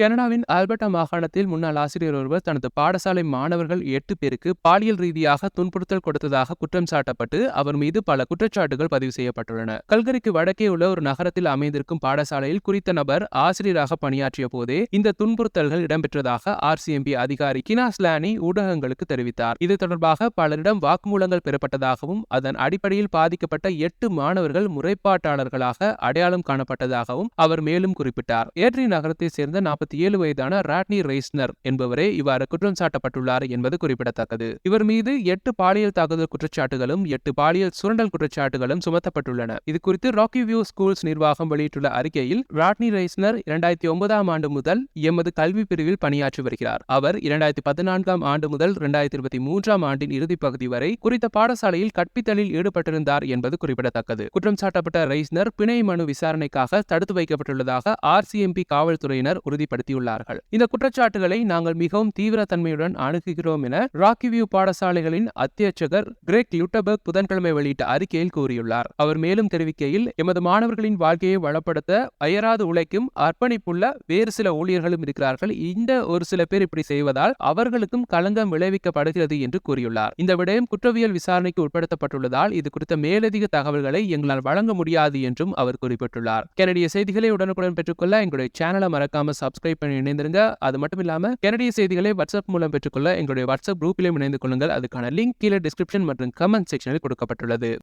கனடாவின் ஆல்பர்டா மாகாணத்தில் முன்னாள் ஆசிரியர் ஒருவர் தனது பாடசாலை மாணவர்கள் எட்டு பேருக்கு பாலியல் ரீதியாக துன்புறுத்தல் கொடுத்ததாக குற்றம் சாட்டப்பட்டு அவர் மீது பல குற்றச்சாட்டுகள் பதிவு செய்யப்பட்டுள்ளன. கல்கரிக்கு வடக்கே உள்ள ஒரு நகரத்தில் அமைந்திருக்கும் பாடசாலையில் குறித்த நபர் ஆசிரியராக பணியாற்றிய போதே இந்த துன்புறுத்தல்கள் இடம்பெற்றதாக ஆர்சிஎம்பி அதிகாரி கினாஸ்லானி ஊடகங்களுக்கு தெரிவித்தார். இது தொடர்பாக பலரிடம் வாக்குமூலங்கள் பெறப்பட்டதாகவும் அதன் அடிப்படையில் பாதிக்கப்பட்ட எட்டு மாணவர்கள் முறைப்பாட்டாளர்களாக அடையாளம் காணப்பட்டதாகவும் அவர் மேலும் குறிப்பிட்டார். ஏற்றி நகரத்தை சேர்ந்த நாற்பத்தி ஏழு வயதான ராட்னி ரெய்ஸ்னர் என்பவரே இவ்வாறு குற்றம் சாட்டப்பட்டுள்ளார் என்பது குறிப்பிடத்தக்கது. இவர் மீது எட்டு பாலியல் தாக்குதல் குற்றச்சாட்டுகளும் எட்டு பாலியல் சுரண்டல் குற்றச்சாட்டுகளும் சுமத்தப்பட்டுள்ளன. இது குறித்து ராக்கி வியூ ஸ்கூல்ஸ் நிர்வாகம் வெளியிட்டுள்ள அறிக்கையில் ராட்னி ரெய்ஸ்னர் இரண்டாயிரத்தி ஒன்பதாம் ஆண்டு முதல் எமது கல்வி பிரிவில் பணியாற்றி வருகிறார். அவர் இரண்டாயிரத்தி பதினான்காம் ஆண்டு முதல் இரண்டாயிரத்தி இருபத்தி மூன்றாம் ஆண்டின் இறுதி பகுதி வரை குறித்த பாடசாலையில் கற்பித்தலில் ஈடுபட்டிருந்தார் என்பது குறிப்பிடத்தக்கது. குற்றம் சாட்டப்பட்ட ரெய்ஸ்னர் பிணை மனு விசாரணைக்காக தடுத்து வைக்கப்பட்டுள்ளதாக ஆர்சிஎம்பி காவல்துறையினர் வெளிப்படுத்தியுள்ளார்கள் இந்த குற்றச்சாட்டுகளை நாங்கள் மிகவும் தீவிரத்தன்மையுடன் அணுகுகிறோம் என ராக்கி வியூ பாடசாலைகளின் அத்தியட்சகர் கிரேக் லுட்டபர்க் புதன்கிழமை வெளியிட்ட அறிக்கையில் கூறியுள்ளார். அவர் மேலும் தெரிவிக்கையில் எமது மாணவர்களின் வாழ்க்கையை வளப்படுத்த அயராது உழைக்கும் அர்ப்பணிப்புள்ள வேறு சில ஊழியர்களும் இருக்கிறார்கள். இந்த ஒரு சில பேர் இப்படி செய்வதால் அவர்களுக்கும் களங்கம் விளைவிக்கப்படுகிறது என்று கூறியுள்ளார். இந்த விடயம் குற்றவியல் விசாரணைக்கு உட்படுத்தப்பட்டுள்ளதால் இது குறித்த மேலதிக தகவல்களை எங்களால் வழங்க முடியாது என்றும் அவர் குறிப்பிட்டுள்ளார். கனடிய செய்திகளை உடனுக்குடன் பெற்றுக்கொள்ள எங்களுடைய சேனலை மறக்காம சப்ஸ்கிரைப் பண்ணி இணைந்திருங்க. அது மட்டும் இல்லாமல் கனடிய செய்திகளை வாட்ஸ்அப் மூலம் பெற்றுக்கொள்ள எங்களுடைய வாட்ஸ்அப் குரூப்பிலும் இணைந்து கொள்ளுங்கள். அதுக்கான லிங்க் கீழே டிஸ்கிரிப்ஷன் மற்றும் கமெண்ட் செக்ஷனில் கொடுக்கப்பட்டுள்ளது.